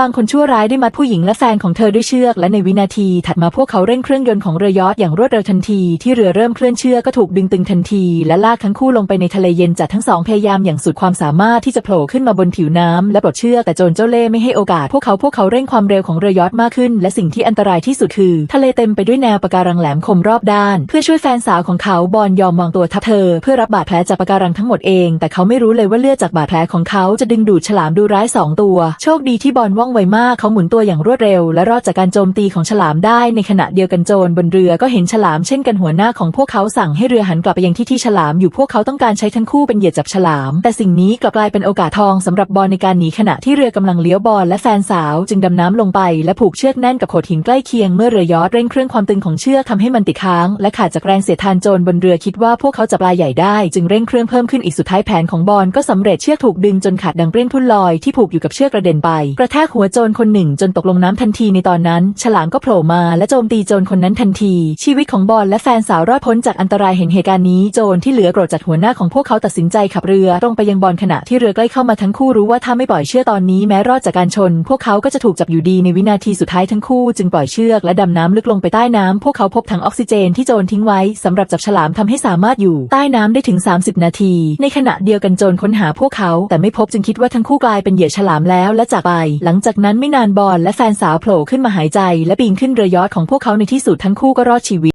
บางคนชั่วร้ายได้มัดผู้หญิงและแฟนของเธอด้วยเชือก และในวินาทีถัดมาพวกเขาเร่งเครื่องยนต์ของเรือยอชต์อย่างรวดเร็วทันที ที่เรือเริ่มเคลื่อนเชือกก็ถูกดึงตึงทันที และลากทั้งคู่ลงไปในทะเลเย็นจัดทั้งสองพยายามอย่างสุดความสามารถที่จะโผล่ขึ้นมาบนผิวน้ำและปลดเชือกแต่โจรเจ้าเล่ไม่ให้โอกาส พวกเขาพวกเขาเร่งความเร็วของเรือยอชต์มากขึ้น และสิ่งที่อันตรายที่สุดคือ ทะเลเต็มไปด้วยแนวปะการังแหลมคมรอบด้าน เพื่อช่วยแฟนสาวของเขาบอลยอมวางตัวทับเธอ เพื่อรับบาดแผลจากปะการังทั้งหมดเอง แต่เขาไม่รู้เลยว่าเลือดจากบาดแผลของเขาจะดึงดูดฉลามดูร้ายสองตัว โชคดีที่บอลว่องไวมากเขาหมุนตัวอย่างรวดเร็ว และรอดจากการโจมตีของฉลามได้ในขณะเดียวกันโจรบนเรือก็เห็นฉลามเช่นกันหัวหน้าของพวกเขาสั่งให้เรือหันกลับไปยังที่ที่ฉลามอยู่พวกเขาต้องการใช้ทั้งคู่เป็นเหยื่อจับฉลาม แต่สิ่งนี้กลับกลายเป็นโอกาสทองสำหรับบอลในการหนีขณะที่เรือกำลังเลี้ยวบอลและแฟนสาวจึงดำน้ำลงไปและผูกเชือกแน่นกับโขดหินใกล้เคียงเมื่อเรือยอชต์เร่งเครื่องความตึงของเชือกทำให้มันติดค้าง และขาดจากแรงเสียดทานโจรบนเรือคิดว่าพวกเขาจะปลาใหญ่ได้จึงเร่งเครื่องเพิ่มขึ้นอีกสุดท้ายแผนของบอลก็สำเร็จเชือกถูกดึงจนขาดดังเปรี้ยงทุ่นลอยที่ผูกอยู่กับเชือกกระเด็นไปกระแทกหัวโจรคนหนึ่งจนตกลงน้ำทันทีในตอนนั้น ฉลามก็โผล่มาและโจมตีโจรคนนั้นทันที ชีวิตของบอลและแฟนสาวรอดพ้นจากอันตรายเห็นเหตุการณ์นี้โจรที่เหลือโกรธจัดหัวหน้าของพวกเขาตัดสินใจขับเรือตรงไปยังบอลขณะที่เรือใกล้เข้ามาทั้งคู่รู้ว่าถ้าไม่ปล่อยเชือกตอนนี้แม้รอดจากการชน พวกเขาก็จะถูกจับอยู่ดีในวินาทีสุดท้ายทั้งคู่จึงปล่อยเชือกและดำน้ำลึกลงไปใต้น้ำพวกเขาพบถังออกซิเจนที่โจรทิ้งไว้สำหรับจับฉลามทำให้สามารถอยู่ใต้น้ำได้ถึง 30 นาที ในขณะเดียวกันโจรค้นหาพวกเขา แต่ไม่พบจึงคิดว่าทั้งคู่กลายเป็นเหยื่อฉลามแล้วและจากไปหลังจากนั้นไม่นานบอลและแฟนสาวโผล่ขึ้นมาหายใจ และปีนขึ้นเรือยอทของพวกเขาในที่สุดทั้งคู่ก็รอดชีวิต